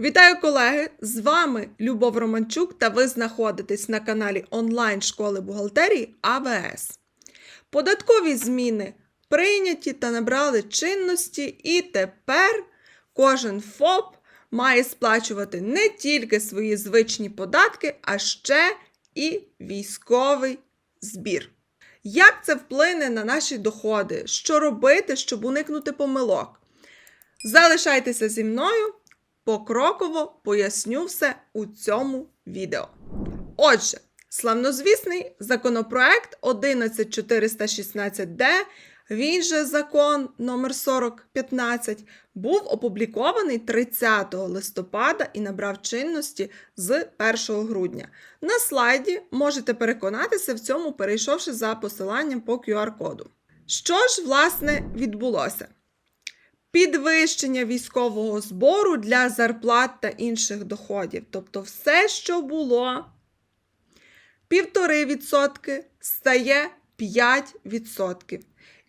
Вітаю колеги! З вами Любов Романчук та ви знаходитесь на каналі онлайн школи бухгалтерії АВС. Податкові зміни прийняті та набрали чинності, і тепер кожен ФОП має сплачувати не тільки свої звичні податки, а ще і військовий збір. Як це вплине на наші доходи? Що робити, щоб уникнути помилок? Залишайтеся зі мною, покроково поясню все у цьому відео. Отже, славнозвісний законопроект 11416D, він же закон номер 4015, був опублікований 30 листопада і набрав чинності з 1 грудня. На слайді можете переконатися в цьому, перейшовши за посиланням по QR-коду. Що ж, власне, відбулося? Підвищення військового збору для зарплат та інших доходів. Тобто, все, що було 1,5% стає 5%.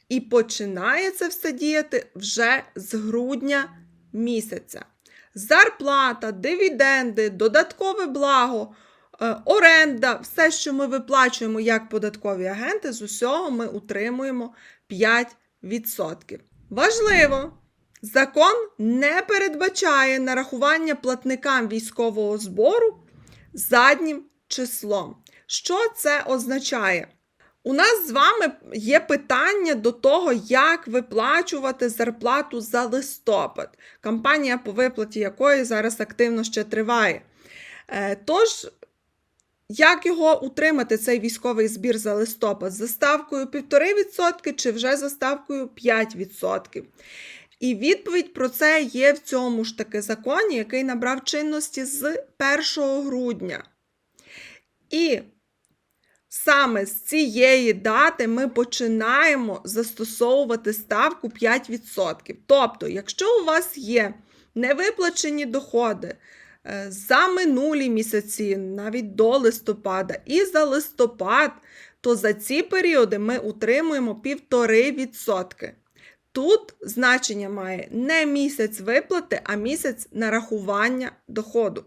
І починає це все діяти вже з грудня місяця. Зарплата, дивіденди, додаткове благо, е, оренда, все, що ми виплачуємо як податкові агенти, з усього ми утримуємо 5%. Важливо! Закон не передбачає нарахування платникам військового збору заднім числом. Що це означає? У нас з вами є питання до того, як виплачувати зарплату за листопад, кампанія по виплаті якої зараз активно ще триває. Е, Тож, як його утримати, цей військовий збір за листопад? За ставкою 1,5% чи вже за ставкою 5%? І відповідь про це є в цьому ж таки законі, який набрав чинності з 1 грудня. І саме з цієї дати ми починаємо застосовувати ставку 5%. Тобто, якщо у вас є невиплачені доходи е, за минулі місяці, навіть до листопада, і за листопад, то за ці періоди ми утримуємо 1,5%. Тут значення має не місяць виплати, а місяць нарахування доходу.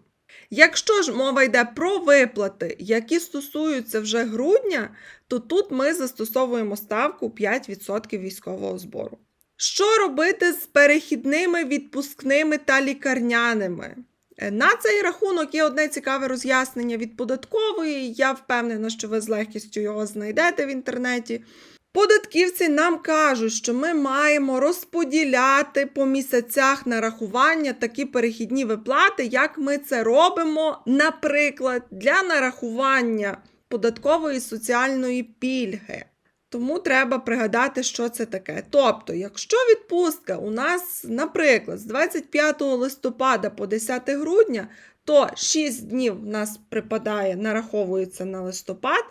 Якщо ж мова йде про виплати, які стосуються вже грудня, то тут ми застосовуємо ставку 5% військового збору. Що робити з перехідними відпускними та лікарняними? Е, На цей рахунок є одне цікаве роз'яснення від податкової. Я впевнена, що ви з легкістю його знайдете в інтернеті. Податківці нам кажуть, що ми маємо розподіляти по місяцях нарахування такі перехідні виплати, як ми це робимо, наприклад, для нарахування податкової соціальної пільги. Тому треба пригадати, що це таке. Тобто, якщо відпустка у нас, наприклад, з 25 листопада по 10 грудня, то 6 днів в нас припадає, нараховується на листопад,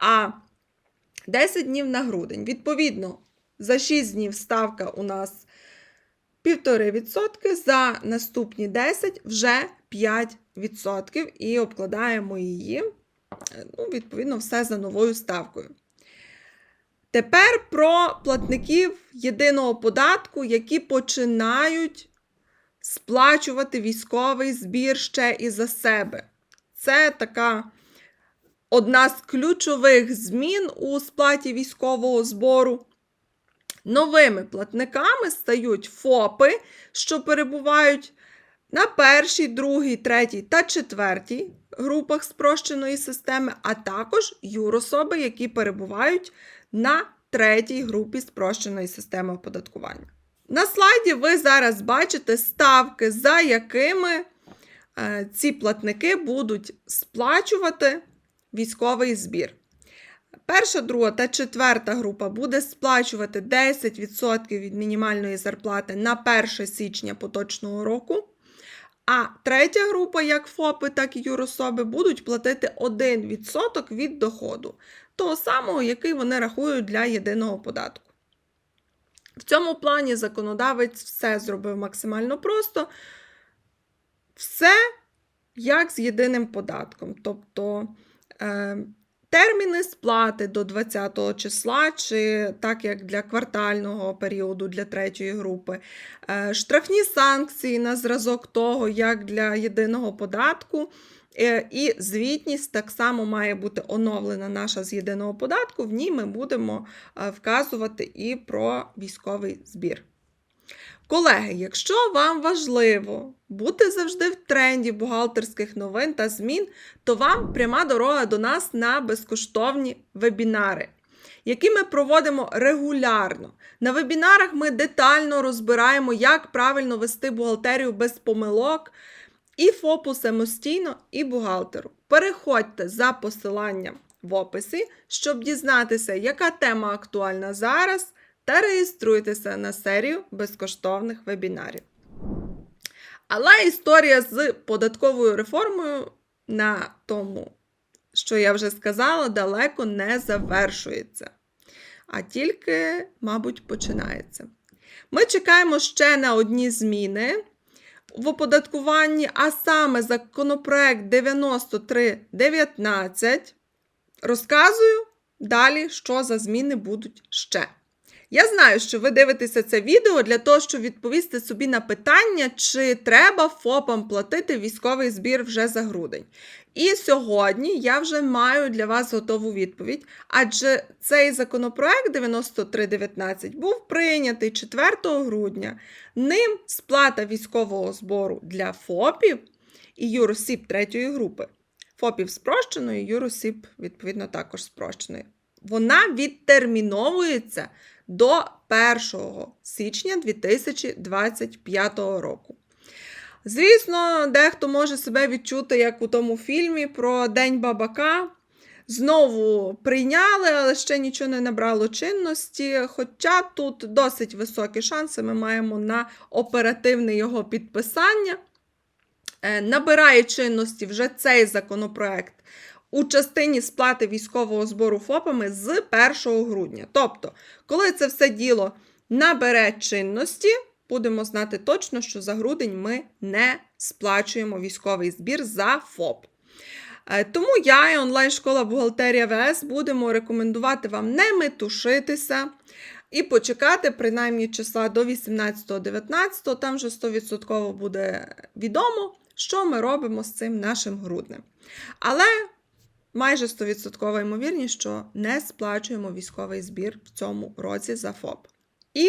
а 10 днів на грудень. Відповідно, за 6 днів ставка у нас 1,5%, за наступні 10 вже 5% і обкладаємо її, е, ну, відповідно, все за новою ставкою. Тепер про платників єдиного податку, які починають сплачувати військовий збір ще і за себе. Це така одна з ключових змін у сплаті військового збору. Новими платниками стають ФОПи, що перебувають на першій, другій, третій та четвертій групах спрощеної системи, а також юрособи, які перебувають на третій групі спрощеної системи оподаткування. На слайді ви зараз бачите ставки, за якими е, ці платники будуть сплачувати військовий збір. Перша, друга та четверта група буде сплачувати 10% від мінімальної зарплати на 1 січня поточного року. А третя група, як ФОПи, так і юрособи, будуть платити 1% від доходу, того самого, який вони рахують для єдиного податку. В цьому плані законодавець все зробив максимально просто. Все як з єдиним податком. Тобто Терміни сплати до 20 числа, чи так як для квартального періоду для третьої групи, Е, штрафні санкції на зразок того, як для єдиного податку. Е, І звітність так само має бути оновлена наша з єдиного податку. В ній ми будемо е, вказувати і про військовий збір. Колеги, якщо вам важливо бути завжди в тренді бухгалтерських новин та змін, то вам пряма дорога до нас на безкоштовні вебінари, які ми проводимо регулярно. На вебінарах ми детально розбираємо, як правильно вести бухгалтерію без помилок, і ФОПу самостійно, і бухгалтеру. Переходьте за посиланням в описі, щоб дізнатися, яка тема актуальна зараз, та реєструйтеся на серію безкоштовних вебінарів. Але історія з податковою реформою на тому, що я вже сказала, далеко не завершується, а тільки, мабуть, починається. Ми чекаємо ще на одні зміни в оподаткуванні, а саме законопроект 9319. Розказую далі, що за зміни будуть ще. Я знаю, що ви дивитеся це відео для того, щоб відповісти собі на питання, чи треба ФОПам платити військовий збір вже за грудень. І сьогодні я вже маю для вас готову відповідь, адже цей законопроект 9319 був прийнятий 4 грудня. Ним сплата військового збору для ФОПів і юросіб третьої групи. ФОПів спрощеної, юросіб, відповідно, також спрощеної. Вона відтерміновується до 1 січня 2025 року. Звісно, дехто може себе відчути, як у тому фільмі про День бабака. Знову прийняли, але ще нічого не набрало чинності. Хоча тут досить високі шанси ми маємо на оперативне його підписання. Е, Набирає чинності вже цей законопроект у частині сплати військового збору ФОПами з 1 грудня. Тобто, коли це все діло набере чинності, будемо знати точно, що за грудень ми не сплачуємо військовий збір за ФОП. Е, Тому я і онлайн-школа бухгалтерія ВС будемо рекомендувати вам не метушитися і почекати принаймні числа до 18-19, там вже 100% буде відомо, що ми робимо з цим нашим груднем. Але майже 100% ймовірність, що не сплачуємо військовий збір в цьому році за ФОП. І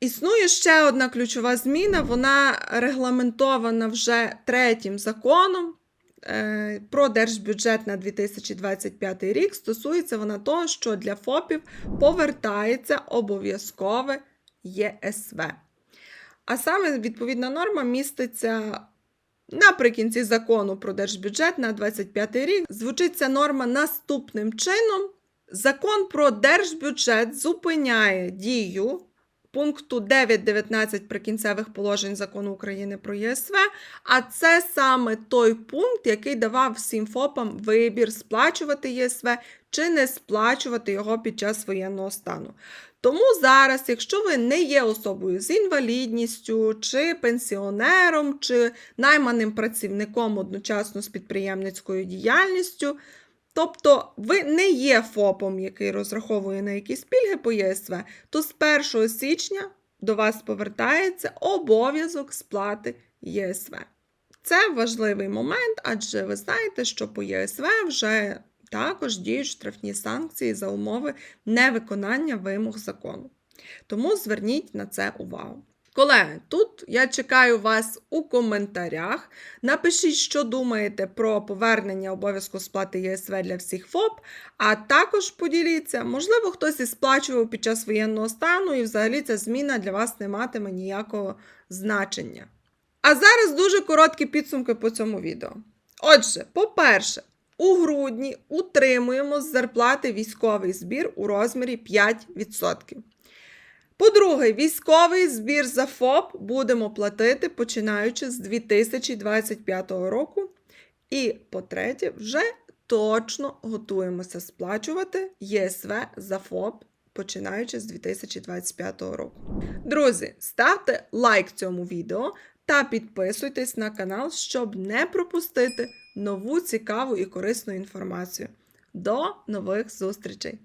існує ще одна ключова зміна, вона регламентована вже третім законом е, про держбюджет на 2025 рік. Стосується вона того, що для ФОПів повертається обов'язкове ЄСВ. А саме відповідна норма міститься Наприкінці закону про держбюджет на 25 рік звучить ця норма наступним чином. Закон про держбюджет зупиняє дію пункту 9.19 прикінцевих положень закону України про ЄСВ, а це саме той пункт, який давав всім ФОПам вибір сплачувати ЄСВ чи не сплачувати його під час воєнного стану. Тому зараз, якщо ви не є особою з інвалідністю, чи пенсіонером, чи найманим працівником одночасно з підприємницькою діяльністю, тобто ви не є ФОПом, який розраховує на якісь пільги по ЄСВ, то з 1 січня до вас повертається обов'язок сплати ЄСВ. Це важливий момент, адже ви знаєте, що по ЄСВ вже також діють штрафні санкції за умови невиконання вимог закону. Тому зверніть на це увагу. Колеги, тут я чекаю вас у коментарях. Напишіть, що думаєте про повернення обов'язку сплати ЄСВ для всіх ФОП, а також поділіться, можливо, хтось і сплачував під час воєнного стану, і взагалі ця зміна для вас не матиме ніякого значення. А зараз дуже короткі підсумки по цьому відео. Отже, по-перше, у грудні утримуємо з зарплати військовий збір у розмірі 5%. По-друге, військовий збір за ФОП будемо платити починаючи з 2025 року. І по-третє, вже точно готуємося сплачувати ЄСВ за ФОП починаючи з 2025 року. Друзі, ставте лайк цьому відео та підписуйтесь на канал, щоб не пропустити нову цікаву і корисну інформацію. До нових зустрічей!